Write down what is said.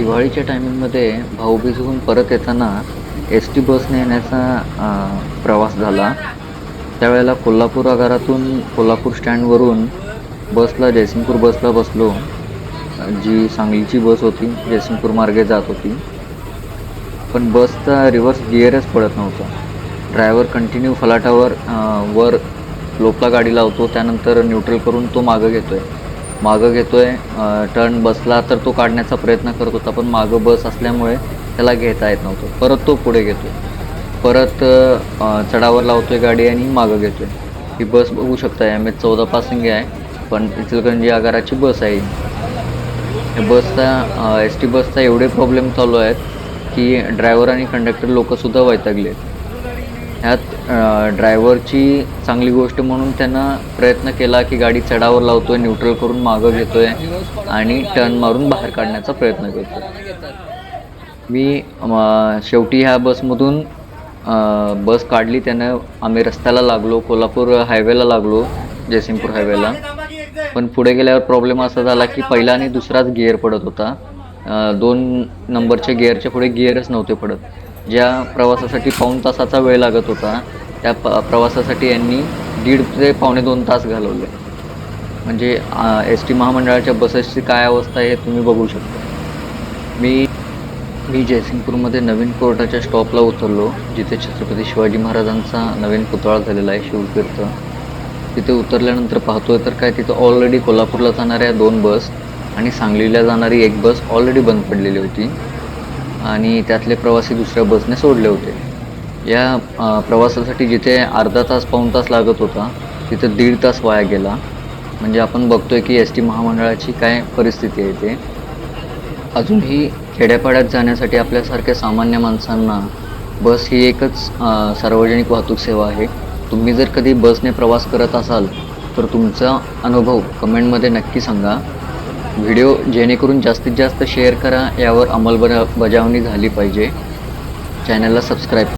दिवाळीच्या टायमिंगमध्ये भाऊबीजहून परत येताना एस टी बसने येण्याचा प्रवास झाला. त्यावेळेला कोल्हापूर आगारातून कोल्हापूर स्टँडवरून बसला जयसिंगपूर बसला बसलो. जी सांगलीची बस होती जयसिंगपूर मार्गे जात होती. पण बसचा रिव्हर्स गिअरच पडत नव्हता. ड्रायव्हर कंटिन्यू फलाटावर वर लोपला गाडी लावतो त्यानंतर न्यूट्रल करून तो मागं घेतो आहे मागं घेतोय. टर्न बसला तर तो काढण्याचा प्रयत्न करत होता पण मागं बस असल्यामुळे त्याला घेता येत नव्हतं. परत तो पुढे घेतोय. परत चढावर लावतोय गाडी आणि मागं घेतोय. ही बस बघू शकता एम एच चौदा पासिंग आहे पण इचलकरंजी आगाराची बस आहे बसचा एस टी बसचा एवढे प्रॉब्लेम चालू आहेत की ड्रायव्हर आणि कंडक्टर लोकंसुद्धा वैतागले आहेत ह्यात ड्रायव्हरची चांगली गोष्ट म्हणून त्यांना प्रयत्न केला की गाडी चढावर लावतोय न्यूट्रल करून मागं घेतोय आणि टर्न मारून बाहेर काढण्याचा प्रयत्न करतो मी शेवटी ह्या बसमधून बस काढली त्यानं आम्ही रस्त्याला लागलो कोल्हापूर हायवेला लागलो जयसिंगपूर हायवेला. पण पुढे गेल्यावर प्रॉब्लेम असा झाला की पहिला आणि दुसराच गिअर पडत होता. दोन नंबरच्या गिअरच्या पुढे गिअरच नव्हते पडत. ज्या प्रवासासाठी पाऊण तासाचा वेळ लागत होता त्या प प्रवासासाठी यांनी दीड ते पावणे दोन तास घालवले. म्हणजे एस टी महामंडळाच्या बसेसची काय अवस्था आहे तुम्ही बघू शकता. मी मी जयसिंगपूरमध्ये नवीन कोर्टाच्या स्टॉपला उतरलो जिथे छत्रपती शिवाजी महाराजांचा नवीन पुतळा झालेला आहे शिवतीर्थ. तिथे उतरल्यानंतर पाहतोय तर काय तिथं ऑलरेडी कोल्हापूरला जाणाऱ्या दोन बस आणि सांगलीला जाणारी एक बस ऑलरेडी बंद पडलेली होती. आणि त्यातले प्रवासी दुसऱ्या बसने सोडले होते. या प्रवासासाठी जिथे अर्धा तास पाऊण तास लागत होता तिथं दीड तास वाया गेला. म्हणजे आपण बघतोय की एस टी महामंडळाची काय परिस्थिती आहे ते. अजूनही खेड्यापाड्यात जाण्यासाठी आपल्यासारख्या सामान्य माणसांना बस ही एकच सार्वजनिक वाहतूक सेवा आहे. तुम्ही जर कधी बसने प्रवास करत असाल तर तुमचा अनुभव कमेंटमध्ये नक्की सांगा. व्हिडिओ जेणेकरून जास्तीत जास्त शेअर करा यावर अंमलबजावणी झाली पाहिजे. चॅनलला सबस्क्राईब